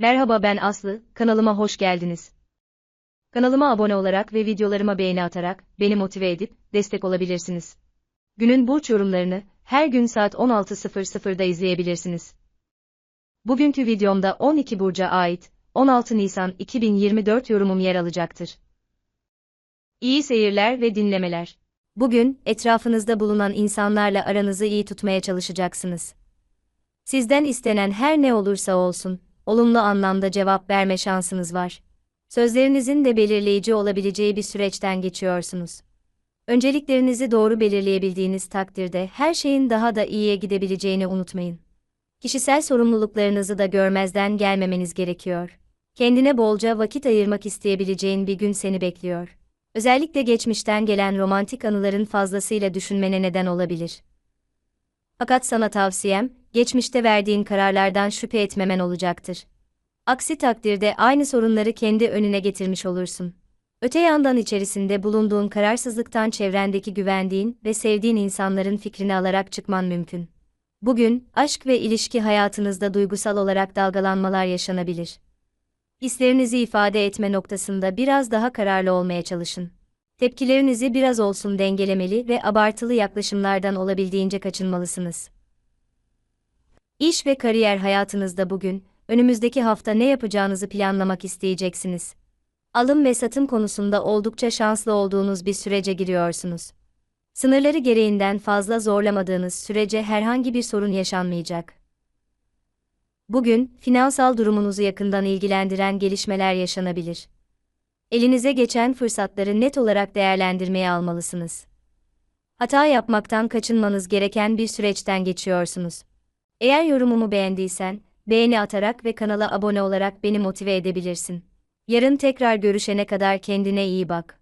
Merhaba ben Aslı, kanalıma hoş geldiniz. Kanalıma abone olarak ve videolarıma beğeni atarak beni motive edip destek olabilirsiniz. Günün burç yorumlarını her gün saat 16.00'da izleyebilirsiniz. Bugünkü videomda 12 burca ait 16 Nisan 2024 yorumum yer alacaktır. İyi seyirler ve dinlemeler. Bugün etrafınızda bulunan insanlarla aranızı iyi tutmaya çalışacaksınız. Sizden istenen her ne olursa olsun, olumlu anlamda cevap verme şansınız var. Sözlerinizin de belirleyici olabileceği bir süreçten geçiyorsunuz. Önceliklerinizi doğru belirleyebildiğiniz takdirde her şeyin daha da iyiye gidebileceğini unutmayın. Kişisel sorumluluklarınızı da görmezden gelmemeniz gerekiyor. Kendine bolca vakit ayırmak isteyebileceğin bir gün seni bekliyor. Özellikle geçmişten gelen romantik anıların fazlasıyla düşünmene neden olabilir. Fakat sana tavsiyem, geçmişte verdiğin kararlardan şüphe etmemen olacaktır. Aksi takdirde aynı sorunları kendi önüne getirmiş olursun. Öte yandan içerisinde bulunduğun kararsızlıktan çevrendeki güvendiğin ve sevdiğin insanların fikrini alarak çıkman mümkün. Bugün, aşk ve ilişki hayatınızda duygusal olarak dalgalanmalar yaşanabilir. Hislerinizi ifade etme noktasında biraz daha kararlı olmaya çalışın. Tepkilerinizi biraz olsun dengelemeli ve abartılı yaklaşımlardan olabildiğince kaçınmalısınız. İş ve kariyer hayatınızda bugün, önümüzdeki hafta ne yapacağınızı planlamak isteyeceksiniz. Alım ve satım konusunda oldukça şanslı olduğunuz bir sürece giriyorsunuz. Sınırları gereğinden fazla zorlamadığınız sürece herhangi bir sorun yaşanmayacak. Bugün, finansal durumunuzu yakından ilgilendiren gelişmeler yaşanabilir. Elinize geçen fırsatları net olarak değerlendirmeye almalısınız. Hata yapmaktan kaçınmanız gereken bir süreçten geçiyorsunuz. Eğer yorumumu beğendiysen, beğeni atarak ve kanala abone olarak beni motive edebilirsin. Yarın tekrar görüşene kadar kendine iyi bak.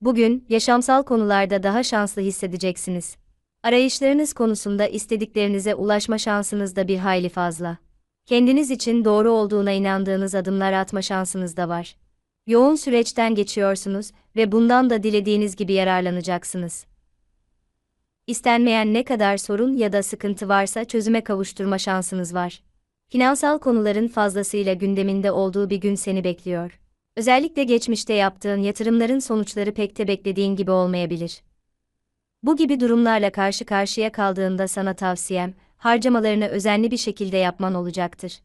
Bugün, yaşamsal konularda daha şanslı hissedeceksiniz. Arayışlarınız konusunda istediklerinize ulaşma şansınız da bir hayli fazla. Kendiniz için doğru olduğuna inandığınız adımlar atma şansınız da var. Yoğun süreçten geçiyorsunuz ve bundan da dilediğiniz gibi yararlanacaksınız. İstenmeyen ne kadar sorun ya da sıkıntı varsa çözüme kavuşturma şansınız var. Finansal konuların fazlasıyla gündeminde olduğu bir gün seni bekliyor. Özellikle geçmişte yaptığın yatırımların sonuçları pek de beklediğin gibi olmayabilir. Bu gibi durumlarla karşı karşıya kaldığında sana tavsiyem, harcamalarını özenli bir şekilde yapman olacaktır.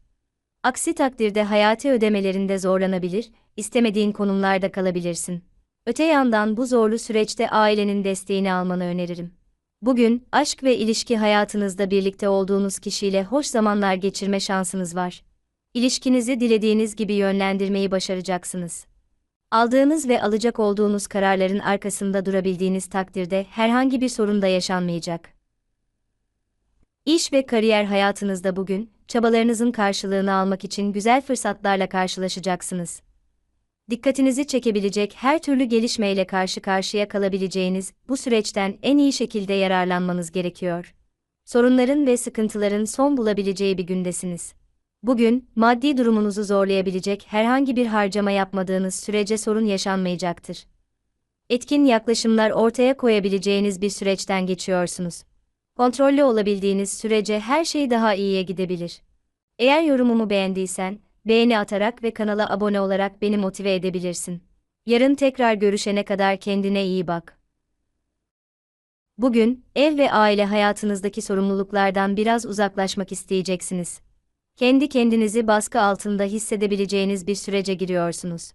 Aksi takdirde hayati ödemelerinde zorlanabilir, istemediğin konumlarda kalabilirsin. Öte yandan bu zorlu süreçte ailenin desteğini almanı öneririm. Bugün, aşk ve ilişki hayatınızda birlikte olduğunuz kişiyle hoş zamanlar geçirme şansınız var. İlişkinizi dilediğiniz gibi yönlendirmeyi başaracaksınız. Aldığınız ve alacak olduğunuz kararların arkasında durabildiğiniz takdirde herhangi bir sorun da yaşanmayacak. İş ve kariyer hayatınızda bugün, çabalarınızın karşılığını almak için güzel fırsatlarla karşılaşacaksınız. Dikkatinizi çekebilecek her türlü gelişmeyle karşı karşıya kalabileceğiniz bu süreçten en iyi şekilde yararlanmanız gerekiyor. Sorunların ve sıkıntıların son bulabileceği bir gündesiniz. Bugün, maddi durumunuzu zorlayabilecek herhangi bir harcama yapmadığınız sürece sorun yaşanmayacaktır. Etkin yaklaşımlar ortaya koyabileceğiniz bir süreçten geçiyorsunuz. Kontrollü olabildiğiniz sürece her şey daha iyiye gidebilir. Eğer yorumumu beğendiysen, beğeni atarak ve kanala abone olarak beni motive edebilirsin. Yarın tekrar görüşene kadar kendine iyi bak. Bugün, ev ve aile hayatınızdaki sorumluluklardan biraz uzaklaşmak isteyeceksiniz. Kendi kendinizi baskı altında hissedebileceğiniz bir sürece giriyorsunuz.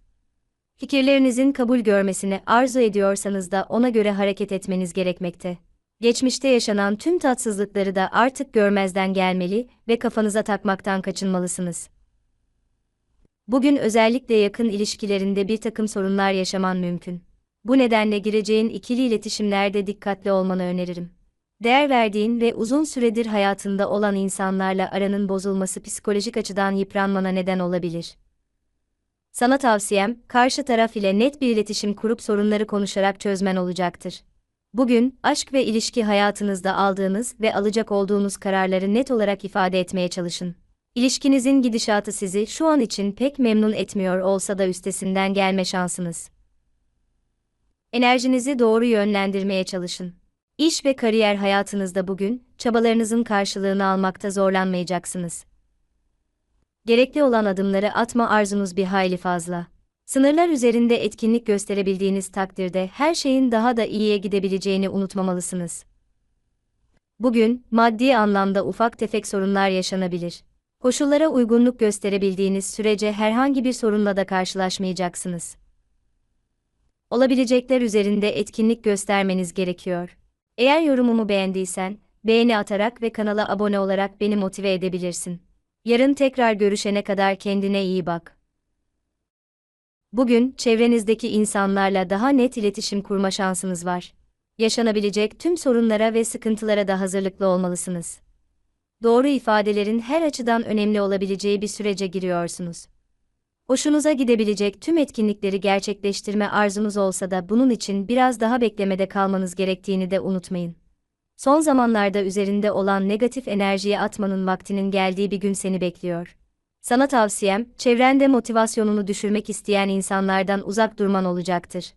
Fikirlerinizin kabul görmesini arzu ediyorsanız da ona göre hareket etmeniz gerekmekte. Geçmişte yaşanan tüm tatsızlıkları da artık görmezden gelmeli ve kafanıza takmaktan kaçınmalısınız. Bugün özellikle yakın ilişkilerinde bir takım sorunlar yaşaman mümkün. Bu nedenle gireceğin ikili iletişimlerde dikkatli olmanı öneririm. Değer verdiğin ve uzun süredir hayatında olan insanlarla aranın bozulması psikolojik açıdan yıpranmana neden olabilir. Sana tavsiyem, karşı taraf ile net bir iletişim kurup sorunları konuşarak çözmen olacaktır. Bugün, aşk ve ilişki hayatınızda aldığınız ve alacak olduğunuz kararları net olarak ifade etmeye çalışın. İlişkinizin gidişatı sizi şu an için pek memnun etmiyor olsa da üstesinden gelme şansınız. Enerjinizi doğru yönlendirmeye çalışın. İş ve kariyer hayatınızda bugün, çabalarınızın karşılığını almakta zorlanmayacaksınız. Gerekli olan adımları atma arzunuz bir hayli fazla. Sınırlar üzerinde etkinlik gösterebildiğiniz takdirde her şeyin daha da iyiye gidebileceğini unutmamalısınız. Bugün, maddi anlamda ufak tefek sorunlar yaşanabilir. Koşullara uygunluk gösterebildiğiniz sürece herhangi bir sorunla da karşılaşmayacaksınız. Olabilecekler üzerinde etkinlik göstermeniz gerekiyor. Eğer yorumumu beğendiysen, beğeni atarak ve kanala abone olarak beni motive edebilirsin. Yarın tekrar görüşene kadar kendine iyi bak. Bugün çevrenizdeki insanlarla daha net iletişim kurma şansınız var. Yaşanabilecek tüm sorunlara ve sıkıntılara da hazırlıklı olmalısınız. Doğru ifadelerin her açıdan önemli olabileceği bir sürece giriyorsunuz. Hoşunuza gidebilecek tüm etkinlikleri gerçekleştirme arzunuz olsa da bunun için biraz daha beklemede kalmanız gerektiğini de unutmayın. Son zamanlarda üzerinde olan negatif enerjiyi atmanın vaktinin geldiği bir gün seni bekliyor. Sana tavsiyem, çevrende motivasyonunu düşürmek isteyen insanlardan uzak durman olacaktır.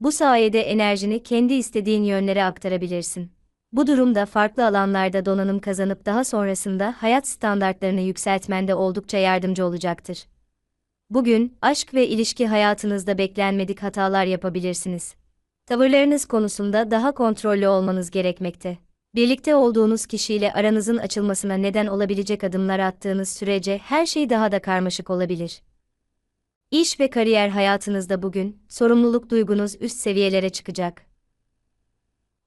Bu sayede enerjini kendi istediğin yönlere aktarabilirsin. Bu durumda farklı alanlarda donanım kazanıp daha sonrasında hayat standartlarını yükseltmende oldukça yardımcı olacaktır. Bugün, aşk ve ilişki hayatınızda beklenmedik hatalar yapabilirsiniz. Tavırlarınız konusunda daha kontrollü olmanız gerekmekte. Birlikte olduğunuz kişiyle aranızın açılmasına neden olabilecek adımlar attığınız sürece her şey daha da karmaşık olabilir. İş ve kariyer hayatınızda bugün, sorumluluk duygunuz üst seviyelere çıkacak.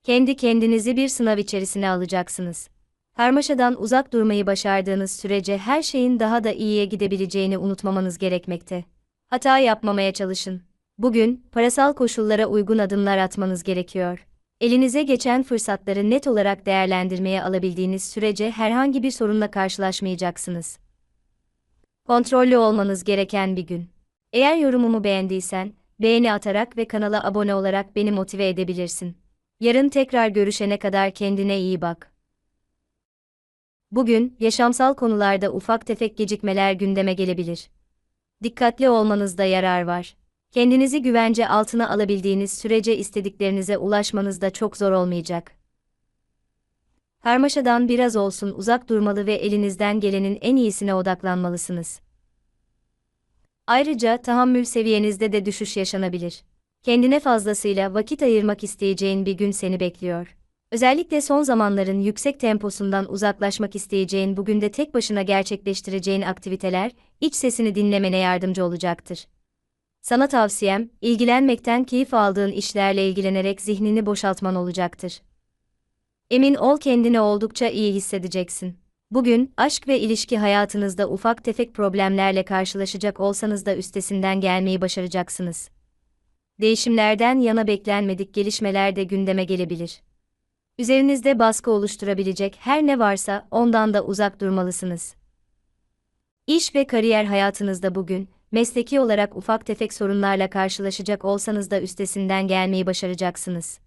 Kendi kendinizi bir sınav içerisine alacaksınız. Karmaşadan uzak durmayı başardığınız sürece her şeyin daha da iyiye gidebileceğini unutmamanız gerekmekte. Hata yapmamaya çalışın. Bugün, parasal koşullara uygun adımlar atmanız gerekiyor. Elinize geçen fırsatları net olarak değerlendirmeye alabildiğiniz sürece herhangi bir sorunla karşılaşmayacaksınız. Kontrollü olmanız gereken bir gün. Eğer yorumumu beğendiysen, beğeni atarak ve kanala abone olarak beni motive edebilirsin. Yarın tekrar görüşene kadar kendine iyi bak. Bugün, yaşamsal konularda ufak tefek gecikmeler gündeme gelebilir. Dikkatli olmanızda yarar var. Kendinizi güvence altına alabildiğiniz sürece istediklerinize ulaşmanız da çok zor olmayacak. Karmaşadan biraz olsun uzak durmalı ve elinizden gelenin en iyisine odaklanmalısınız. Ayrıca tahammül seviyenizde de düşüş yaşanabilir. Kendine fazlasıyla vakit ayırmak isteyeceğin bir gün seni bekliyor. Özellikle son zamanların yüksek temposundan uzaklaşmak isteyeceğin bugün de tek başına gerçekleştireceğin aktiviteler, iç sesini dinlemene yardımcı olacaktır. Sana tavsiyem, ilgilenmekten keyif aldığın işlerle ilgilenerek zihnini boşaltman olacaktır. Emin ol kendini oldukça iyi hissedeceksin. Bugün, aşk ve ilişki hayatınızda ufak tefek problemlerle karşılaşacak olsanız da üstesinden gelmeyi başaracaksınız. Değişimlerden yana beklenmedik gelişmeler de gündeme gelebilir. Üzerinizde baskı oluşturabilecek her ne varsa ondan da uzak durmalısınız. İş ve kariyer hayatınızda bugün, mesleki olarak ufak tefek sorunlarla karşılaşacak olsanız da üstesinden gelmeyi başaracaksınız.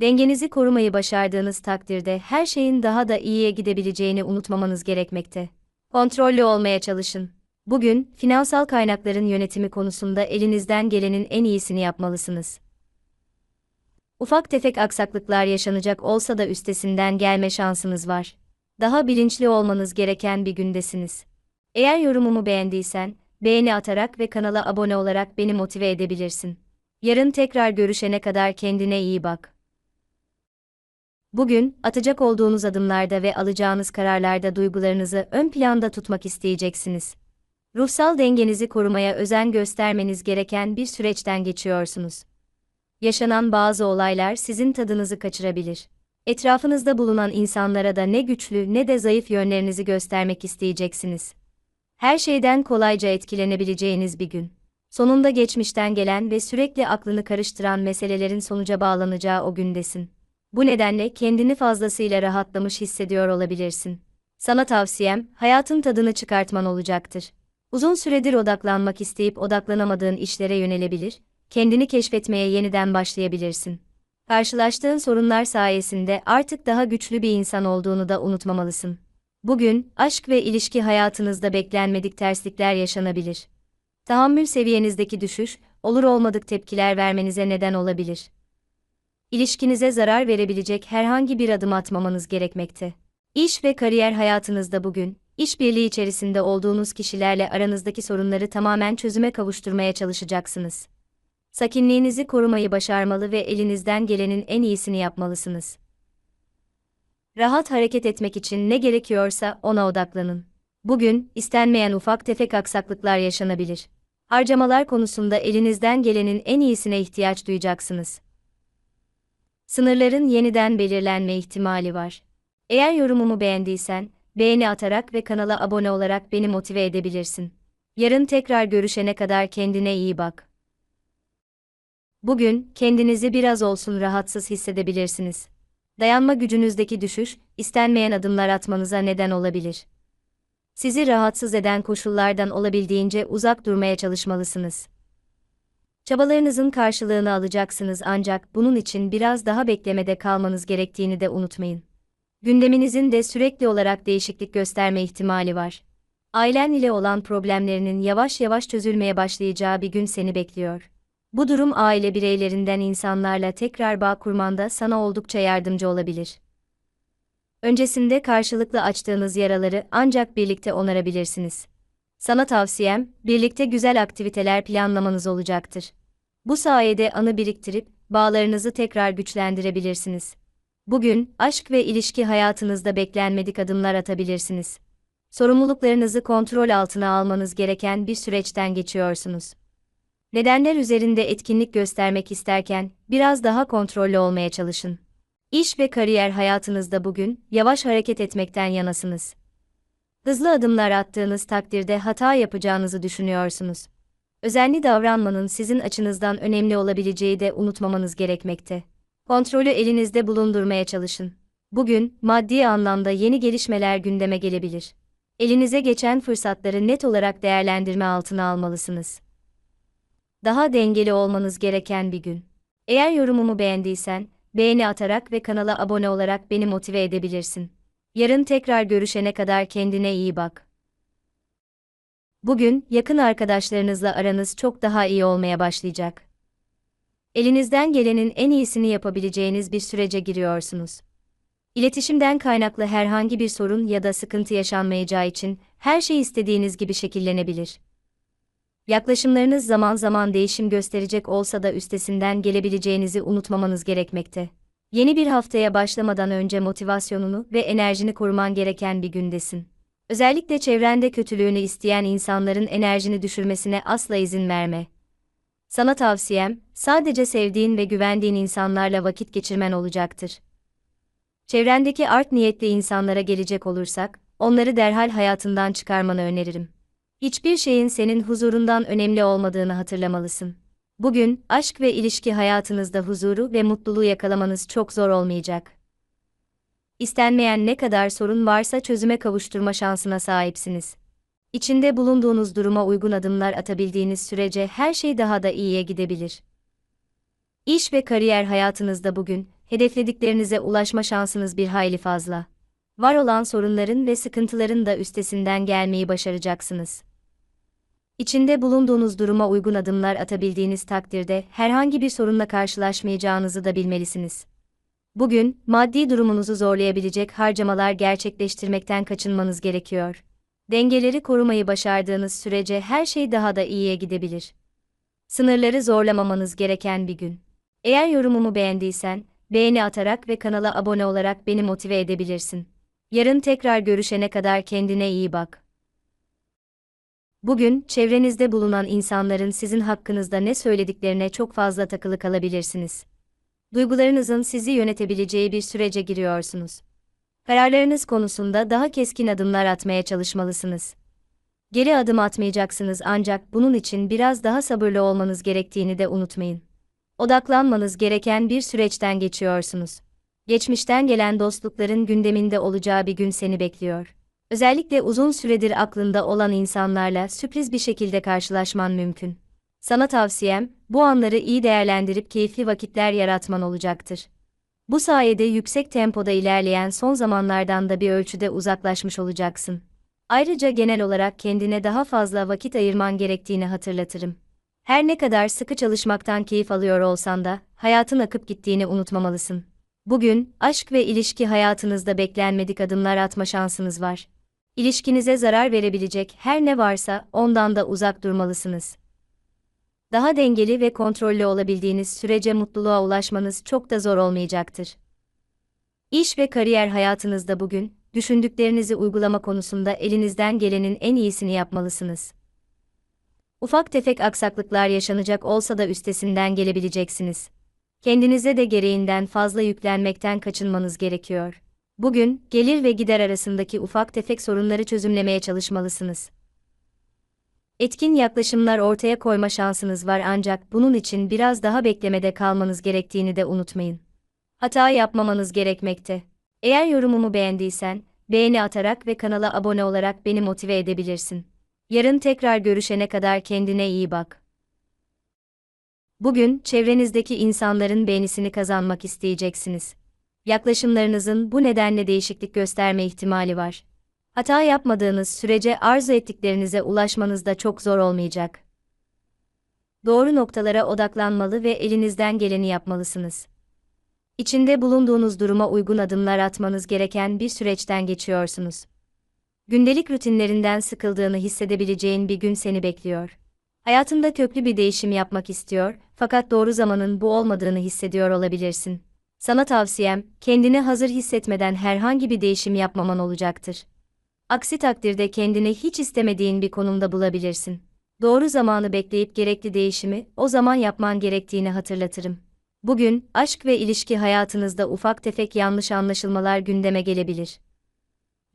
Dengenizi korumayı başardığınız takdirde her şeyin daha da iyiye gidebileceğini unutmamanız gerekmekte. Kontrollü olmaya çalışın. Bugün, finansal kaynakların yönetimi konusunda elinizden gelenin en iyisini yapmalısınız. Ufak tefek aksaklıklar yaşanacak olsa da üstesinden gelme şansınız var. Daha bilinçli olmanız gereken bir gündesiniz. Eğer yorumumu beğendiysen, beğeni atarak ve kanala abone olarak beni motive edebilirsin. Yarın tekrar görüşene kadar kendine iyi bak. Bugün, atacak olduğunuz adımlarda ve alacağınız kararlarda duygularınızı ön planda tutmak isteyeceksiniz. Ruhsal dengenizi korumaya özen göstermeniz gereken bir süreçten geçiyorsunuz. Yaşanan bazı olaylar sizin tadınızı kaçırabilir. Etrafınızda bulunan insanlara da ne güçlü ne de zayıf yönlerinizi göstermek isteyeceksiniz. Her şeyden kolayca etkilenebileceğiniz bir gün. Sonunda geçmişten gelen ve sürekli aklını karıştıran meselelerin sonuca bağlanacağı o gündesin. Bu nedenle kendini fazlasıyla rahatlamış hissediyor olabilirsin. Sana tavsiyem, hayatın tadını çıkartman olacaktır. Uzun süredir odaklanmak isteyip odaklanamadığın işlere yönelebilir, kendini keşfetmeye yeniden başlayabilirsin. Karşılaştığın sorunlar sayesinde artık daha güçlü bir insan olduğunu da unutmamalısın. Bugün, aşk ve ilişki hayatınızda beklenmedik terslikler yaşanabilir. Tahammül seviyenizdeki düşüş, olur olmadık tepkiler vermenize neden olabilir. İlişkinize zarar verebilecek herhangi bir adım atmamanız gerekmekte. İş ve kariyer hayatınızda bugün, İşbirliği içerisinde olduğunuz kişilerle aranızdaki sorunları tamamen çözüme kavuşturmaya çalışacaksınız. Sakinliğinizi korumayı başarmalı ve elinizden gelenin en iyisini yapmalısınız. Rahat hareket etmek için ne gerekiyorsa ona odaklanın. Bugün, istenmeyen ufak tefek aksaklıklar yaşanabilir. Harcamalar konusunda elinizden gelenin en iyisine ihtiyaç duyacaksınız. Sınırların yeniden belirlenme ihtimali var. Eğer yorumumu beğendiysen, beğeni atarak ve kanala abone olarak beni motive edebilirsin. Yarın tekrar görüşene kadar kendine iyi bak. Bugün kendinizi biraz olsun rahatsız hissedebilirsiniz. Dayanma gücünüzdeki düşüş, istenmeyen adımlar atmanıza neden olabilir. Sizi rahatsız eden koşullardan olabildiğince uzak durmaya çalışmalısınız. Çabalarınızın karşılığını alacaksınız ancak bunun için biraz daha beklemede kalmanız gerektiğini de unutmayın. Gündeminizin de sürekli olarak değişiklik gösterme ihtimali var. Ailen ile olan problemlerinin yavaş yavaş çözülmeye başlayacağı bir gün seni bekliyor. Bu durum aile bireylerinden insanlarla tekrar bağ kurmanda sana oldukça yardımcı olabilir. Öncesinde karşılıklı açtığınız yaraları ancak birlikte onarabilirsiniz. Sana tavsiyem, birlikte güzel aktiviteler planlamanız olacaktır. Bu sayede anı biriktirip bağlarınızı tekrar güçlendirebilirsiniz. Bugün aşk ve ilişki hayatınızda beklenmedik adımlar atabilirsiniz. Sorumluluklarınızı kontrol altına almanız gereken bir süreçten geçiyorsunuz. Nedenler üzerinde etkinlik göstermek isterken biraz daha kontrollü olmaya çalışın. İş ve kariyer hayatınızda bugün yavaş hareket etmekten yanasınız. Hızlı adımlar attığınız takdirde hata yapacağınızı düşünüyorsunuz. Özenli davranmanın sizin açınızdan önemli olabileceği de unutmamanız gerekmekte. Kontrolü elinizde bulundurmaya çalışın. Bugün maddi anlamda yeni gelişmeler gündeme gelebilir. Elinize geçen fırsatları net olarak değerlendirme altına almalısınız. Daha dengeli olmanız gereken bir gün. Eğer yorumumu beğendiysen, beğeni atarak ve kanala abone olarak beni motive edebilirsin. Yarın tekrar görüşene kadar kendine iyi bak. Bugün yakın arkadaşlarınızla aranız çok daha iyi olmaya başlayacak. Elinizden gelenin en iyisini yapabileceğiniz bir sürece giriyorsunuz. İletişimden kaynaklı herhangi bir sorun ya da sıkıntı yaşanmayacağı için her şey istediğiniz gibi şekillenebilir. Yaklaşımlarınız zaman zaman değişim gösterecek olsa da üstesinden gelebileceğinizi unutmamanız gerekmekte. Yeni bir haftaya başlamadan önce motivasyonunu ve enerjini koruman gereken bir gündesin. Özellikle çevrende kötülüğünü isteyen insanların enerjini düşürmesine asla izin verme. Sana tavsiyem, sadece sevdiğin ve güvendiğin insanlarla vakit geçirmen olacaktır. Çevrendeki art niyetli insanlara gelecek olursak, onları derhal hayatından çıkarmanı öneririm. Hiçbir şeyin senin huzurundan önemli olmadığını hatırlamalısın. Bugün, aşk ve ilişki hayatınızda huzuru ve mutluluğu yakalamanız çok zor olmayacak. İstenmeyen ne kadar sorun varsa çözüme kavuşturma şansına sahipsiniz. İçinde bulunduğunuz duruma uygun adımlar atabildiğiniz sürece her şey daha da iyiye gidebilir. İş ve kariyer hayatınızda bugün, hedeflediklerinize ulaşma şansınız bir hayli fazla. Var olan sorunların ve sıkıntıların da üstesinden gelmeyi başaracaksınız. İçinde bulunduğunuz duruma uygun adımlar atabildiğiniz takdirde herhangi bir sorunla karşılaşmayacağınızı da bilmelisiniz. Bugün, maddi durumunuzu zorlayabilecek harcamalar gerçekleştirmekten kaçınmanız gerekiyor. Dengeleri korumayı başardığınız sürece her şey daha da iyiye gidebilir. Sınırları zorlamamanız gereken bir gün. Eğer yorumumu beğendiysen, beğeni atarak ve kanala abone olarak beni motive edebilirsin. Yarın tekrar görüşene kadar kendine iyi bak. Bugün, çevrenizde bulunan insanların sizin hakkınızda ne söylediklerine çok fazla takılı kalabilirsiniz. Duygularınızın sizi yönetebileceği bir sürece giriyorsunuz. Kararlarınız konusunda daha keskin adımlar atmaya çalışmalısınız. Geri adım atmayacaksınız ancak bunun için biraz daha sabırlı olmanız gerektiğini de unutmayın. Odaklanmanız gereken bir süreçten geçiyorsunuz. Geçmişten gelen dostlukların gündeminde olacağı bir gün seni bekliyor. Özellikle uzun süredir aklında olan insanlarla sürpriz bir şekilde karşılaşman mümkün. Sana tavsiyem, bu anları iyi değerlendirip keyifli vakitler yaratman olacaktır. Bu sayede yüksek tempoda ilerleyen son zamanlardan da bir ölçüde uzaklaşmış olacaksın. Ayrıca genel olarak kendine daha fazla vakit ayırman gerektiğini hatırlatırım. Her ne kadar sıkı çalışmaktan keyif alıyor olsan da, hayatın akıp gittiğini unutmamalısın. Bugün, aşk ve ilişki hayatınızda beklenmedik adımlar atma şansınız var. İlişkinize zarar verebilecek her ne varsa ondan da uzak durmalısınız. Daha dengeli ve kontrollü olabildiğiniz sürece mutluluğa ulaşmanız çok da zor olmayacaktır. İş ve kariyer hayatınızda bugün, düşündüklerinizi uygulama konusunda elinizden gelenin en iyisini yapmalısınız. Ufak tefek aksaklıklar yaşanacak olsa da üstesinden gelebileceksiniz. Kendinize de gereğinden fazla yüklenmekten kaçınmanız gerekiyor. Bugün, gelir ve gider arasındaki ufak tefek sorunları çözümlemeye çalışmalısınız. Etkin yaklaşımlar ortaya koyma şansınız var ancak bunun için biraz daha beklemede kalmanız gerektiğini de unutmayın. Hata yapmamanız gerekmekte. Eğer yorumumu beğendiysen, beğeni atarak ve kanala abone olarak beni motive edebilirsin. Yarın tekrar görüşene kadar kendine iyi bak. Bugün çevrenizdeki insanların beğenisini kazanmak isteyeceksiniz. Yaklaşımlarınızın bu nedenle değişiklik gösterme ihtimali var. Hata yapmadığınız sürece arzu ettiklerinize ulaşmanız da çok zor olmayacak. Doğru noktalara odaklanmalı ve elinizden geleni yapmalısınız. İçinde bulunduğunuz duruma uygun adımlar atmanız gereken bir süreçten geçiyorsunuz. Gündelik rutinlerinden sıkıldığını hissedebileceğin bir gün seni bekliyor. Hayatında köklü bir değişim yapmak istiyor, fakat doğru zamanın bu olmadığını hissediyor olabilirsin. Sana tavsiyem, kendini hazır hissetmeden herhangi bir değişim yapmaman olacaktır. Aksi takdirde kendini hiç istemediğin bir konumda bulabilirsin. Doğru zamanı bekleyip gerekli değişimi o zaman yapman gerektiğini hatırlatırım. Bugün aşk ve ilişki hayatınızda ufak tefek yanlış anlaşılmalar gündeme gelebilir.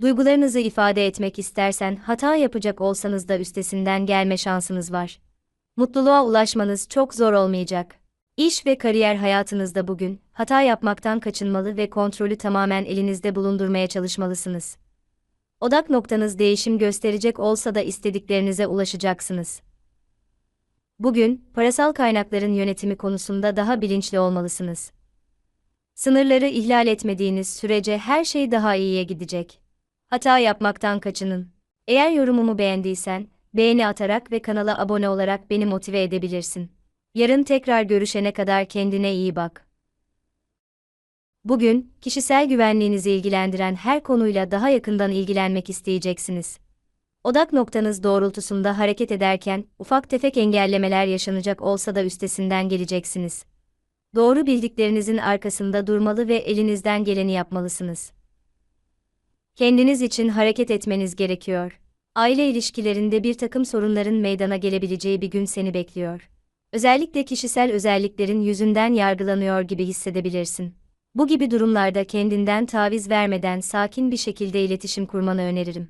Duygularınızı ifade etmek istersen hata yapacak olsanız da üstesinden gelme şansınız var. Mutluluğa ulaşmanız çok zor olmayacak. İş ve kariyer hayatınızda bugün hata yapmaktan kaçınmalı ve kontrolü tamamen elinizde bulundurmaya çalışmalısınız. Odak noktanız değişim gösterecek olsa da istediklerinize ulaşacaksınız. Bugün, parasal kaynakların yönetimi konusunda daha bilinçli olmalısınız. Sınırları ihlal etmediğiniz sürece her şey daha iyiye gidecek. Hata yapmaktan kaçının. Eğer yorumumu beğendiysen, beğeni atarak ve kanala abone olarak beni motive edebilirsin. Yarın tekrar görüşene kadar kendine iyi bak. Bugün, kişisel güvenliğinizi ilgilendiren her konuyla daha yakından ilgilenmek isteyeceksiniz. Odak noktanız doğrultusunda hareket ederken, ufak tefek engellemeler yaşanacak olsa da üstesinden geleceksiniz. Doğru bildiklerinizin arkasında durmalı ve elinizden geleni yapmalısınız. Kendiniz için hareket etmeniz gerekiyor. Aile ilişkilerinde bir takım sorunların meydana gelebileceği bir gün seni bekliyor. Özellikle kişisel özelliklerin yüzünden yargılanıyor gibi hissedebilirsin. Bu gibi durumlarda kendinden taviz vermeden sakin bir şekilde iletişim kurmanı öneririm.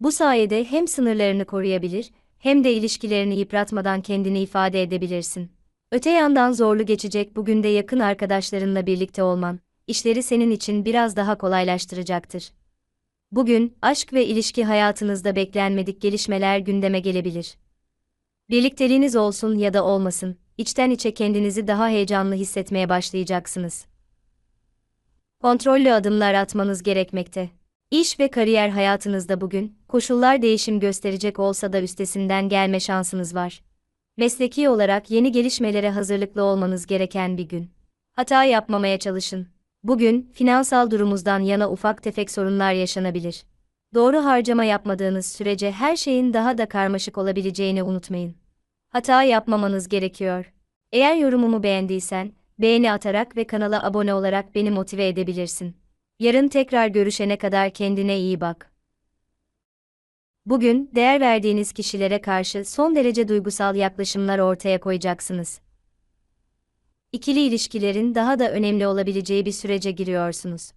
Bu sayede hem sınırlarını koruyabilir, hem de ilişkilerini yıpratmadan kendini ifade edebilirsin. Öte yandan zorlu geçecek bugün de yakın arkadaşlarınla birlikte olman, işleri senin için biraz daha kolaylaştıracaktır. Bugün, aşk ve ilişki hayatınızda beklenmedik gelişmeler gündeme gelebilir. Birlikteliğiniz olsun ya da olmasın, içten içe kendinizi daha heyecanlı hissetmeye başlayacaksınız. Kontrollü adımlar atmanız gerekmekte. İş ve kariyer hayatınızda bugün, koşullar değişim gösterecek olsa da üstesinden gelme şansınız var. Mesleki olarak yeni gelişmelere hazırlıklı olmanız gereken bir gün. Hata yapmamaya çalışın. Bugün, finansal durumunuzdan yana ufak tefek sorunlar yaşanabilir. Doğru harcama yapmadığınız sürece her şeyin daha da karmaşık olabileceğini unutmayın. Hata yapmamanız gerekiyor. Eğer yorumumu beğendiysen, beğeni atarak ve kanala abone olarak beni motive edebilirsin. Yarın tekrar görüşene kadar kendine iyi bak. Bugün, değer verdiğiniz kişilere karşı son derece duygusal yaklaşımlar ortaya koyacaksınız. İkili ilişkilerin daha da önemli olabileceği bir sürece giriyorsunuz.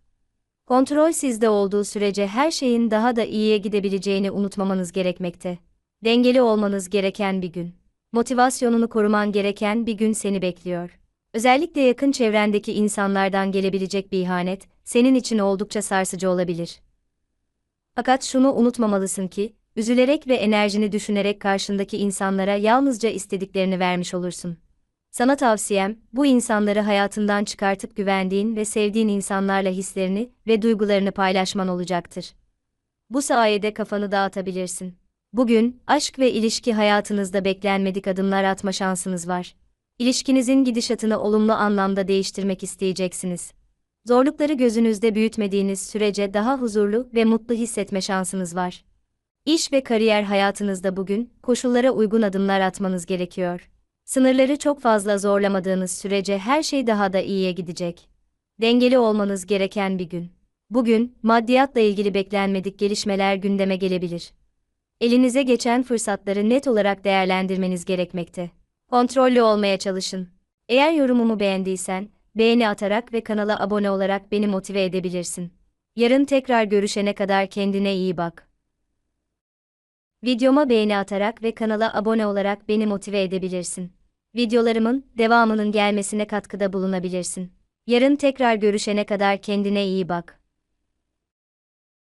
Kontrol sizde olduğu sürece her şeyin daha da iyiye gidebileceğini unutmamanız gerekmekte. Dengeli olmanız gereken bir gün. Motivasyonunu koruman gereken bir gün seni bekliyor. Özellikle yakın çevrendeki insanlardan gelebilecek bir ihanet, senin için oldukça sarsıcı olabilir. Fakat şunu unutmamalısın ki, üzülerek ve enerjini düşünerek karşındaki insanlara yalnızca istediklerini vermiş olursun. Sana tavsiyem, bu insanları hayatından çıkartıp güvendiğin ve sevdiğin insanlarla hislerini ve duygularını paylaşman olacaktır. Bu sayede kafanı dağıtabilirsin. Bugün, aşk ve ilişki hayatınızda beklenmedik adımlar atma şansınız var. İlişkinizin gidişatını olumlu anlamda değiştirmek isteyeceksiniz. Zorlukları gözünüzde büyütmediğiniz sürece daha huzurlu ve mutlu hissetme şansınız var. İş ve kariyer hayatınızda bugün koşullara uygun adımlar atmanız gerekiyor. Sınırları çok fazla zorlamadığınız sürece her şey daha da iyiye gidecek. Dengeli olmanız gereken bir gün. Bugün maddiyatla ilgili beklenmedik gelişmeler gündeme gelebilir. Elinize geçen fırsatları net olarak değerlendirmeniz gerekmekte. Kontrollü olmaya çalışın. Eğer yorumumu beğendiysen, beğeni atarak ve kanala abone olarak beni motive edebilirsin. Yarın tekrar görüşene kadar kendine iyi bak. Videoma beğeni atarak ve kanala abone olarak beni motive edebilirsin. Videolarımın devamının gelmesine katkıda bulunabilirsin. Yarın tekrar görüşene kadar kendine iyi bak.